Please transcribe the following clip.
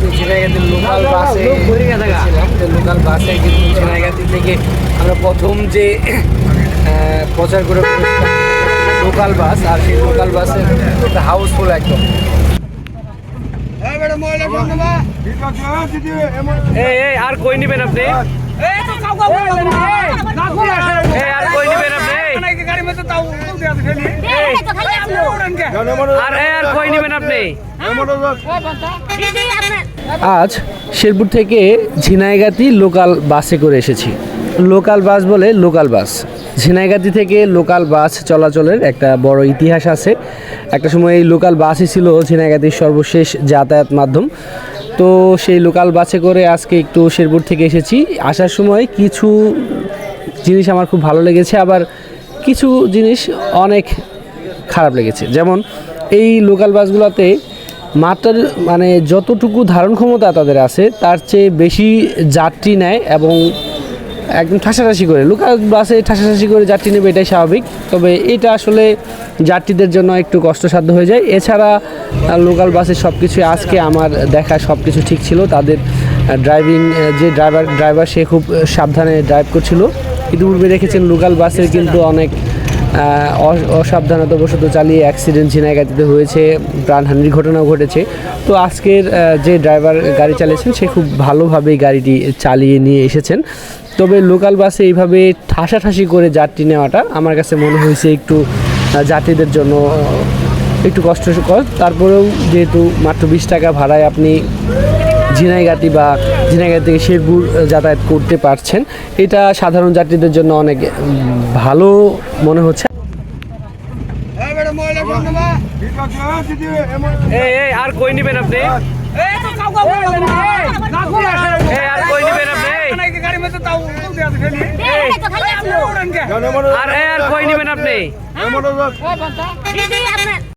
কিন্তু ঝিনাইগাতির লোকাল বাসে লোকাল বাসে কিন্তু ঝিনাইগাতি থেকে আমরা প্রথম যে প্রচার করে লোকাল বাস আর সেই লোকাল বাসে হাউসফুল একদম। আর কই নিবেন আপনি এই আর কই নিবেন আপনি আর এই আর কই নিবেন আপনি আজ শেরপুর থেকে ঝিনাইগাতি লোকাল বাসে করে এসেছি। লোকাল বাস বলে লোকাল বাস। ঝিনাইগাতি থেকে লোকাল বাস চলাচলের একটা বড় ইতিহাস আছে। একটা সময় এই লোকাল বাসই ছিল ঝিনাইগাতির সর্বশেষ যাতায়াত মাধ্যম। তো সেই লোকাল বাসে করে আজকে একটু শেরপুর থেকে এসেছি। আসার সময় কিছু জিনিস আমার খুব ভালো লেগেছে। আবার কিছু জিনিস অনেক খারাপ লেগেছে। যেমন এই লোকাল বাসগুলোতে মাত্রার মানে যতটুকু ধারণ ক্ষমতা তাদের আছে, তার চেয়ে বেশি যাত্রী নেয় এবং একদম ঠাসাঠাসি করে। লোকাল বাসে ঠাসাঠাসি করে যাত্রী নেবে এটাই স্বাভাবিক। তবে এটা আসলে যাত্রীদের জন্য একটু কষ্টসাধ্য হয়ে যায়। এছাড়া লোকাল বাসে সব কিছু আজকে আমার দেখা সব কিছু ঠিক ছিল। তাদের ড্রাইভিং যে ড্রাইভার ড্রাইভার সে খুব সাবধানে ড্রাইভ করছিল। ইতিপূর্বে দেখেছেন লোকাল বাসের কিন্তু অনেক অসাবধানতাবশত চালিয়ে অ্যাক্সিডেন্ট ঝিনাইগাতিতে হয়েছে, প্রাণহানির ঘটনাও ঘটেছে। তো আজকের যে ড্রাইভার গাড়ি চালিয়েছেন, সে খুব ভালোভাবেই গাড়িটি চালিয়ে নিয়ে এসেছেন। তবে লোকাল বাসে এইভাবে ঠাসাঠাসি করে যাত্রী নেওয়াটা আমার কাছে মনে হয়েছে একটু যাত্রীদের জন্য একটু কষ্টকর। তারপরেও যেহেতু মাত্র বিশ টাকা ভাড়ায় আপনি ঝিনাইগাতি বা ঝিনাইগাতি থেকে শেরপুর যাতায়াত করতে পারছেন। এটা সাধারণ যাত্রীদের জন্য অনেক ভালো মনে হচ্ছে। আর কই নিবেন আপনি? এই আর কই নিবেন আপনি? আর এই আর কই নিবেন আপনি?